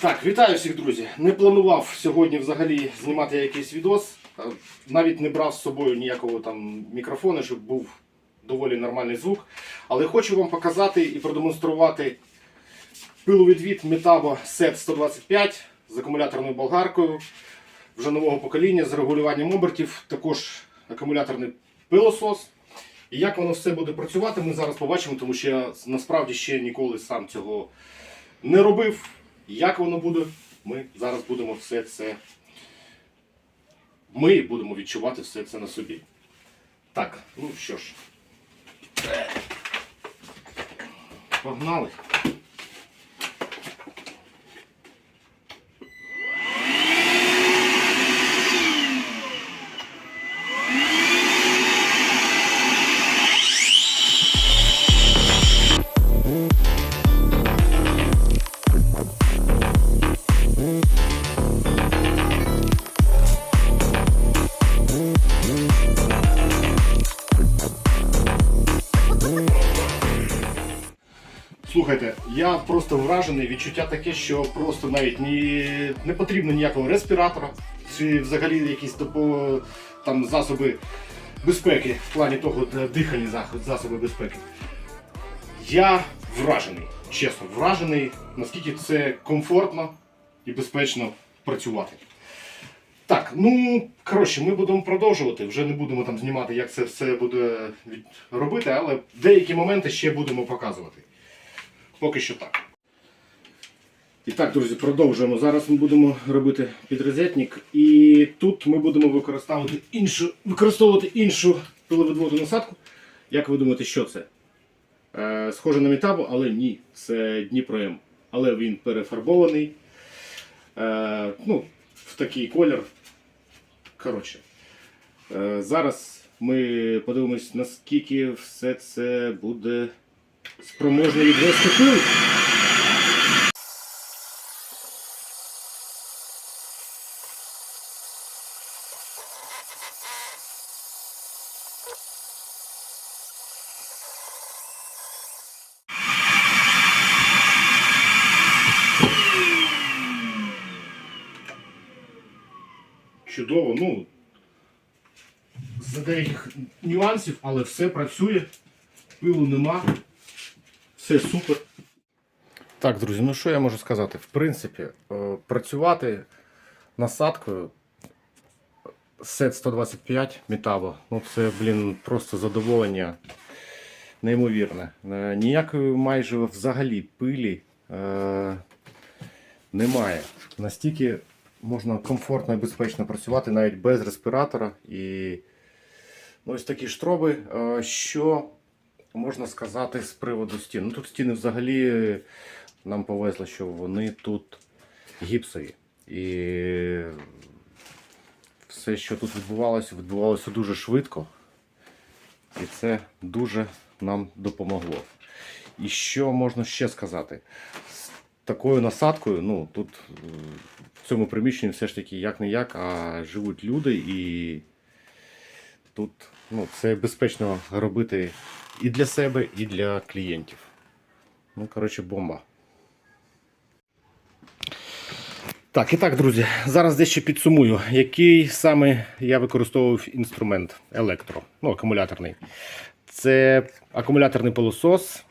Так, вітаю всіх, друзі. Не планував сьогодні взагалі знімати якийсь відос. Е, Навіть не брав з собою ніякого там мікрофона, щоб був доволі нормальний звук. Але хочу вам показати і продемонструвати пиловідвід Metabo SET 125 з акумуляторною болгаркою вже нового покоління з регулюванням обертів, також акумуляторний пилосос. І як воно все буде працювати, ми зараз побачимо, тому що я насправді ще ніколи сам цього не робив. Як воно буде, ми зараз будемо все це. Ми будемо відчувати все це на собі. Так, ну що ж. Погнали. Слухайте, я просто вражений. Відчуття таке, що просто навіть ні, не потрібно ніякого респіратора чи взагалі якісь допо, там засоби безпеки в плані того дихальні засоби безпеки. Я вражений, чесно, вражений, наскільки це комфортно і безпечно працювати. Так, ну коротше, ми будемо продовжувати. Вже не будемо там знімати, як це все буде робити, але деякі моменти ще будемо показувати. Поки що так. І так, друзі, продовжуємо. Зараз ми будемо робити підрозетник. І тут ми будемо використовувати іншу, використовувати іншу пиловідводну насадку. Як ви думаєте, що це? Е, схоже на метабу, але ні, це Дніпро. Але він перефарбований. Е, ну, в такий колір. Коротше. Е, зараз ми подивимось, наскільки все це буде спроможний відвести пил. Чудово, ну. За деяких нюансів, але все працює, пилу нема, все супер. Так, друзі, ну що я можу сказати? В принципі, е, працювати насадкою сет 125 Метабо, ну це, блін, просто задоволення неймовірне. Е, Ніякої майже взагалі пилі е, немає. Настільки можна комфортно і безпечно працювати навіть без респіратора. І ну, ось такі штроби. Е, Що можна сказати з приводу стін? Ну, тут стіни взагалі нам повезло, що вони тут гіпсові. І все, що тут відбувалося, відбувалося дуже швидко. І це дуже нам допомогло. І що можна ще сказати? З такою насадкою, ну тут е, в цьому приміщенні все ж таки як не як, а живуть люди, і тут ну, це безпечно робити і для себе, і для клієнтів. Ну, коротше, бомба. Так, і так, друзі, зараз дещо підсумую, який саме я використовував інструмент електро, ну, акумуляторний. Це акумуляторний пилосос,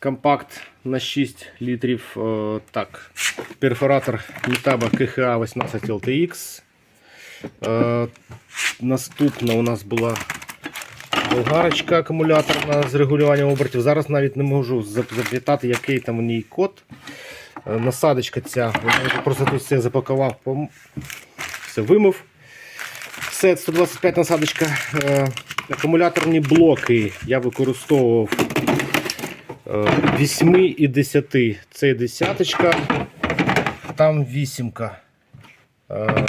компакт на 6 літрів. Е, так, перфоратор Metabo KHA 18 LTX. Е, наступна у нас була болгарочка акумуляторна з регулюванням обертів. Зараз навіть не можу зап- запам'ятати, який там у ній код. Е, Насадочка ця, я просто тут все запакував, все вимив. Все, 125 насадочка. Е, Акумуляторні блоки я використовував 8 і 10. Це десяточка, там вісімка. Е,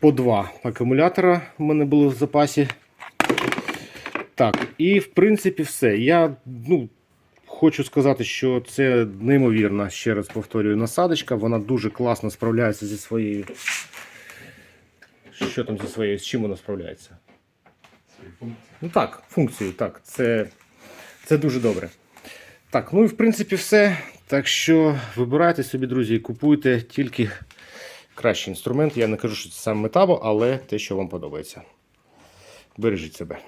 По два акумулятора в мене було в запасі. Так, і в принципі все. Я ну, хочу сказати, що це неймовірна, ще раз повторюю, насадочка. Вона дуже класно справляється зі своєю. Що там зі своєю? З чим вона справляється? Ну так, функцією, так. Це, це дуже добре. Так, ну і в принципі все. Так що вибирайте собі, друзі, і купуйте тільки кращий інструмент. Я не кажу, що це саме метабо, але те, що вам подобається. Бережіть себе.